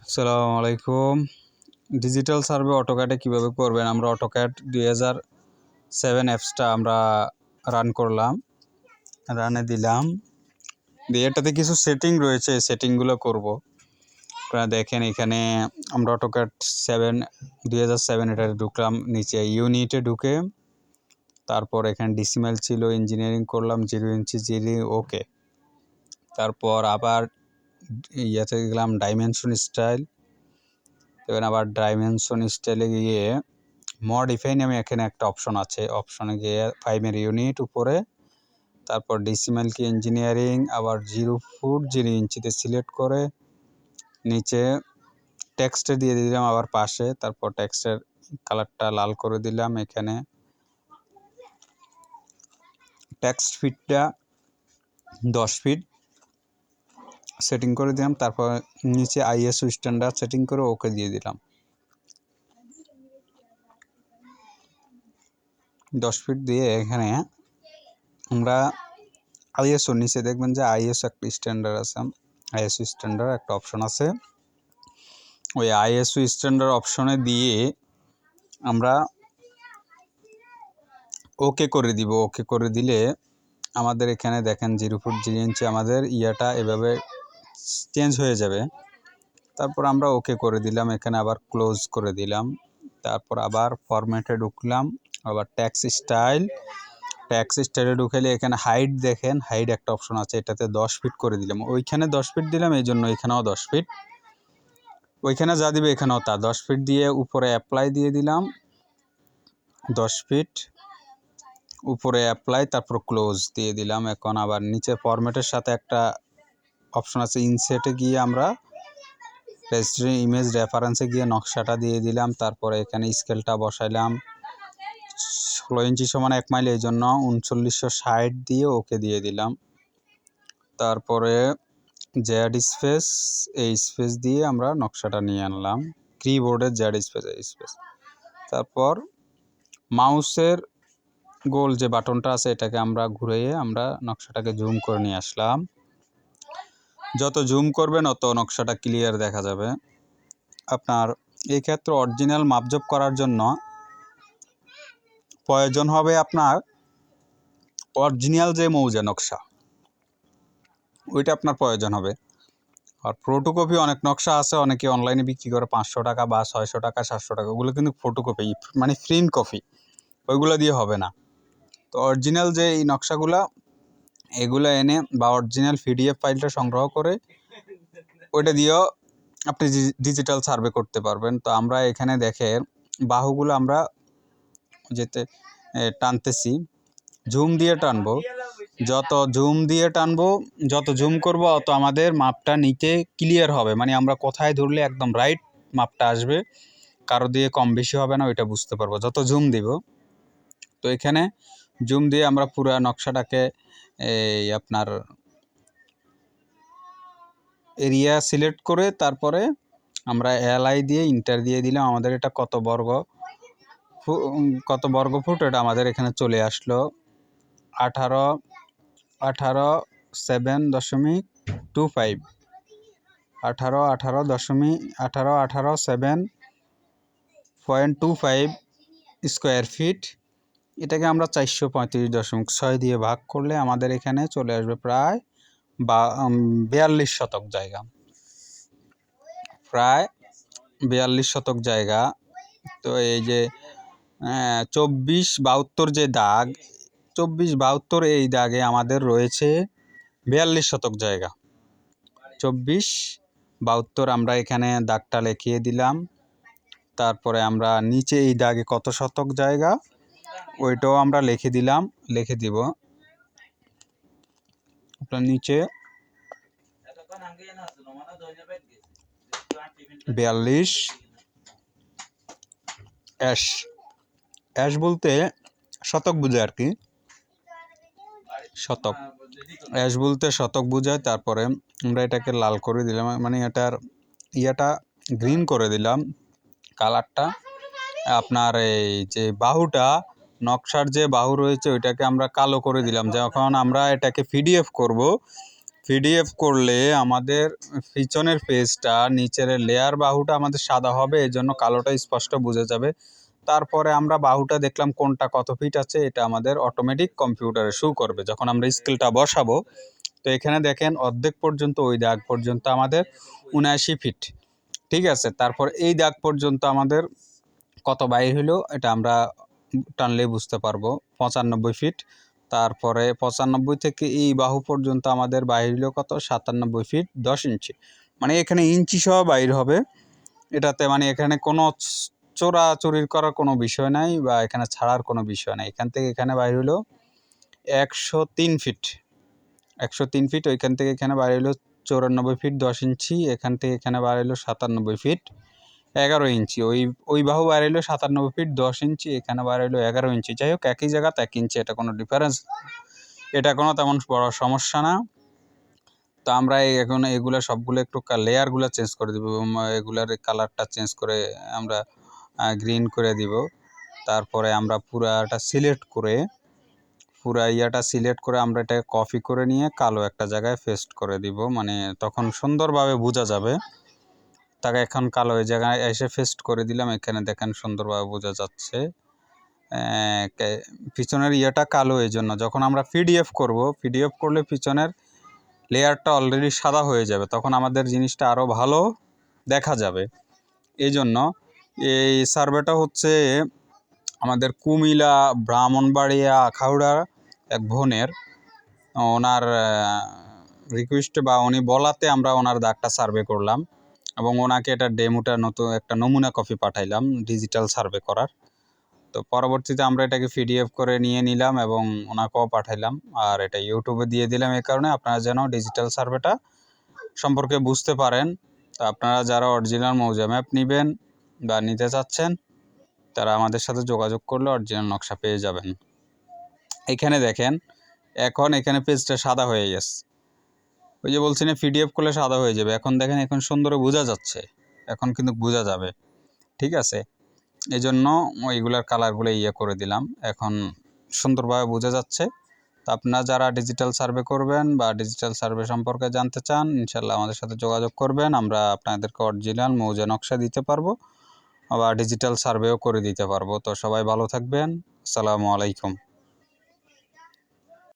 আসসালামু আলাইকুম digital survey অটোক্যাডে কীভাবে করবেন? আমরা অটোক্যাড দুই হাজার সেভেন অ্যাপসটা আমরা রান করলাম রানে দিলাম। দিয়ে এটাতে কিছু সেটিং রয়েছে সেটিংগুলো করব। আপনারা দেখেন এখানে আমরা অটোক্যাট সেভেন দুই হাজার সেভেন এটাতে ঢুকলাম, নিচে ইউনিটে ঢুকে। তারপর এখানে ডিসিমেল ছিল ইঞ্জিনিয়ারিং করলাম জিরো ইঞ্চি জিরো ওকে তারপর আবার ইয়াতে গেলাম ডাইমেনশন স্টাইল এবার আবার ডাইমেনশন স্টাইলে গিয়ে মডিফাই নামে এখানে একটা অপশন আছে। অপশনে গিয়ে ফাইভের ইউনিট উপরে, তারপর ডিসিমেল কি ইঞ্জিনিয়ারিং আবার জিরো ফুট জিরো ইঞ্চিতে সিলেক্ট করে, নিচে টেক্সটে দিয়ে দিলাম আবার পাশে, তারপর টেক্সটের কালারটা লাল করে দিলাম এখানে। টেক্সট ফিটটা দশ ফিট সেটিং করে দিলাম, তারপর নিচে আইএসও স্ট্যান্ডার্ড সেটিং করে ওকে দিয়ে দিলাম। দশ ফিট দিয়ে এখানে আমরা আইএসও নিচে দেখবেন যে আইএসও একটা স্ট্যান্ডার্ড আছে আইএসও স্ট্যান্ডার্ড একটা অপশন আছে। ওই আইএসও স্ট্যান্ডার্ড অপশনে দিয়ে আমরা ওকে করে দিব। ওকে করে দিলে আমাদের এখানে দেখেন জিরো ফুট জিরো ইঞ্চি আমাদের ইয়াটা এভাবে চেঞ্জ হয়ে যাবে। তারপর আমরা ওকে করে দিলাম, এখানে আবার ক্লোজ করে দিলাম। তারপর আবার ফরম্যাটে ঢুকলাম, আবার ট্যাক্স স্টাইল ট্যাক্স স্টাইলে ঢুকাইলে এখানে হাইট দেখেন হাইট একটা অপশন আছে, এটাতে দশ ফিট করে দিলাম। ওইখানে দশ ফিট দিলাম এই জন্য এখানেও দশ ফিট ওইখানে যা দিবে এখানেও তা। দশ ফিট দিয়ে উপরে অ্যাপ্লাই দিয়ে দিলাম, দশ ফিট উপরে অ্যাপ্লাই তারপর ক্লোজ দিয়ে দিলাম। এখন আবার নিচে ফরম্যাটের সাথে একটা অপশন আছে ইনসেটে গিয়ে আমরা রেজিস্ট্রি ইমেজ রেফারেন্সে গিয়ে নকশাটা দিয়ে দিলাম, তারপরে এখানে স্কেলটা বসাইলাম। ষোলো ইঞ্চি সমান এক মাইল এই জন্য উনচল্লিশশো ষাট দিয়ে ওকে দিয়ে দিলাম। তারপরে জ্যাড স্পেস এই স্পেস দিয়ে আমরা নকশাটা নিয়ে আনলাম। কিবোর্ডের জ্যাড স্পেস এই স্পেস তারপর মাউসের গোল যে বাটনটা আছে, এটাকে আমরা ঘুরিয়ে আমরা নকশাটাকে জুম করে নিয়ে আসলাম। যত জুম করবেন, অত নকশাটা ক্লিয়ার দেখা যাবে। আপনার এই ক্ষেত্রে অরিজিনাল মাপজপ করার জন্য প্রয়োজন হবে আপনার অরিজিনাল যে মৌজা নকশা, ওইটা আপনার প্রয়োজন হবে। আর ফটোকপি অনেক নকশা আছে, অনেকে অনলাইনে বিক্রি করে পাঁচশো টাকা বা ছয়শো টাকা, সাতশো টাকা, ওগুলো কিন্তু ফটোকপি মানে প্রিন্ট কপি ওইগুলো দিয়ে হবে না। তো অরিজিনাল যে এই নকশাগুলা এগুলো এনে বা অরিজিনাল পিডিএফ ফাইলটা সংগ্রহ করে ওইটা দিয়েও আপনি ডিজিটাল সার্ভে করতে পারবেন। তো আমরা এখানে দেখে বাহুগুলো আমরা যেতে টানতেছি। ঝুম দিয়ে টানবো। যত জুম দিয়ে টানবো, যত জুম করব, অত আমাদের মাপটা নিতে ক্লিয়ার হবে। মানে আমরা কোথায় ধরলে একদম রাইট মাপটা আসবে, কারও দিয়ে কম বেশি হবে না, ওইটা বুঝতে পারব। যত জুম দিব। তো এখানে জুম দিয়ে আমরা পুরো নকশাটাকে এই আপনার এরিয়া সিলেক্ট করে তারপরে আমরা এলআই দিয়ে ইন্টার দিয়ে দিলাম। আমাদের এটা কত বর্গ কত বর্গ ফুট? এটা আমাদের এখানে চলে আসলো। আঠারো আঠারো সেভেন দশমিক টু ফাইভ আঠারো আঠারো দশমিক, আঠারো আঠারো seven point two five square feet এটাকে আমরা চারশো পঁয়ত্রিশ দশমিক ছয় দিয়ে ভাগ করলে আমাদের এখানে চলে আসবে প্রায় বা বিয়াল্লিশ শতক জায়গা। প্রায় বিয়াল্লিশ শতক জায়গা। তো এই যে চব্বিশ বাহাত্তর যে দাগ, চব্বিশ বাহাত্তর এই দাগে আমাদের রয়েছে বিয়াল্লিশ শতক জায়গা। চব্বিশ বাহাত্তর আমরা এখানে দাগটা লেখিয়ে দিলাম। তারপরে আমরা নিচে এই দাগে কত শতক জায়গা? ওইটাও আমরা লিখে দিলাম, লিখে দিব। আপনার নিচে বিয়াল্লিশ, অ্যাশ। অ্যাশ বলতে শতক বোঝায় আর কি। শতক। অ্যাশ বলতে শতক বোঝায়, তারপরে আমরা এটাকে লাল করে দিলাম মানে এটার ইয়াটা গ্রিন করে দিলাম কালারটা। আপনার এই যে বাহুটা নকশার যে বাহু রয়েছে, ওইটাকে আমরা কালো করে দিলাম। যখন আমরা এটাকে পিডিএফ করব, পিডিএফ করলে আমাদের পিছনের পেজটা, নিচের লেয়ার বাহুটা আমাদের সাদা হবে এই জন্য কালোটা স্পষ্ট বোঝা যাবে। তারপরে আমরা বাহুটা দেখলাম কোনটা কত ফিট আছে, এটা আমাদের অটোমেটিক কম্পিউটারে শো করবে। যখন আমরা স্কেলটা বসাবো, তো এখানে দেখেন অর্ধেক পর্যন্ত, ওই দাগ পর্যন্ত আমাদের উনআশি ফিট। ঠিক আছে? তারপর এই দাগ পর্যন্ত আমাদের কত বাইর হলো, এটা আমরা টানলে বুঝতে পারব। পঁচানব্বই ফিট তারপরে পঁচানব্বই থেকে এই বাহু পর্যন্ত আমাদের বাইর হলো কত? সাতানব্বই ফিট দশ ইঞ্চি। মানে এখানে ইঞ্চি সহ বাইর হবে। এটাতে মানে এখানে কোনো চোরাচুরির করার কোনো বিষয় নাই বা এখানে ছাড়ার কোনো বিষয় নাই। এখান থেকে এখানে বাইর হলো একশো তিন ফিট একশো তিন ফিট ওইখান থেকে এখানে বাইরে হলো চৌরানব্বই ফিট দশ ইঞ্চি। এখান থেকে এখানে বাইর হলো সাতানব্বই ফিট এগারো ইঞ্চি। ওই ওই বাহু বাইরে হলো সাতানব্বই ফিট, দশ ইঞ্চি, এখানে হলো এগারো ইঞ্চি। যাই হোক, একই জায়গাতে এক ইঞ্চি, এটা কোনো ডিফারেন্স এটা কোনো তেমন বড় সমস্যা না। তো আমরা এখন এগুলো সবগুলো একটু লেয়ারগুলো চেঞ্জ করে দেবো এগুলার কালারটা চেঞ্জ করে আমরা গ্রিন করে দিব। তারপরে আমরা পুরাটা সিলেক্ট করে, পুরা ইয়াটা সিলেক্ট করে আমরা এটা কপি করে নিয়ে কালো একটা জায়গায় পেস্ট করে দিব। মানে তখন সুন্দরভাবে বোঝা যাবে। তাকে এখন কালো এই জায়গায় এসে ফেস্ট করে দিলাম। এখানে দেখেন সুন্দরভাবে বোঝা যাচ্ছে পিছনের ইয়েটা কালো এই জন্য। যখন আমরা পিডিএফ করব পিডিএফ করলে পিছনের লেয়ারটা অলরেডি সাদা হয়ে যাবে, তখন আমাদের জিনিসটা আরও ভালো দেখা যাবে। এই জন্য এই সার্ভেটা হচ্ছে আমাদের কুমিলা ব্রাহ্মণবাড়িয়া আখাউড়া এক বোনের। ওনার রিকোয়েস্টে বা উনি বলাতে আমরা ওনার দাগটা সার্ভে করলাম। এবং ওনাকে এটা ডেমোটা নতুন একটা নমুনা কপি পাঠাইলাম ডিজিটাল সার্ভে করার। তো পরবর্তীতে আমরা এটাকে পিডিএফ করে নিয়ে নিলাম এবং ওনাকেও পাঠাইলাম। আর এটা ইউটিউবে দিয়ে দিলাম এই কারণে আপনারা যেন ডিজিটাল সার্ভেটা সম্পর্কে বুঝতে পারেন। তো আপনারা যারা অরিজিনাল মৌজা ম্যাপ নেবেন বা নিতে চাচ্ছেন, তারা আমাদের সাথে যোগাযোগ করলে অরিজিনাল নকশা পেয়ে যাবেন। এখানে দেখেন, এখন এখানে পেজটা সাদা হয়ে গেছে। ওই যে বলছি না পিডিএফ করলে সাদা হয়ে যাবে। এখন দেখেন, এখন সুন্দর বোঝা যাচ্ছে। এখন কিন্তু বোঝা যাবে। ঠিক আছে? এই জন্য ওইগুলার কালারগুলো ইয়ে করে দিলাম। এখন সুন্দরভাবে বোঝা যাচ্ছে। তো আপনারা যারা ডিজিটাল সার্ভে করবেন বা ডিজিটাল সার্ভে সম্পর্কে জানতে চান ইনশাল্লাহ আমাদের সাথে যোগাযোগ করবেন। আমরা আপনাদেরকে অরিজিনাল মৌজা নকশা দিতে পারব বা ডিজিটাল সার্ভেও করে দিতে পারব। তো সবাই ভালো থাকবেন। আসসালামু আলাইকুম।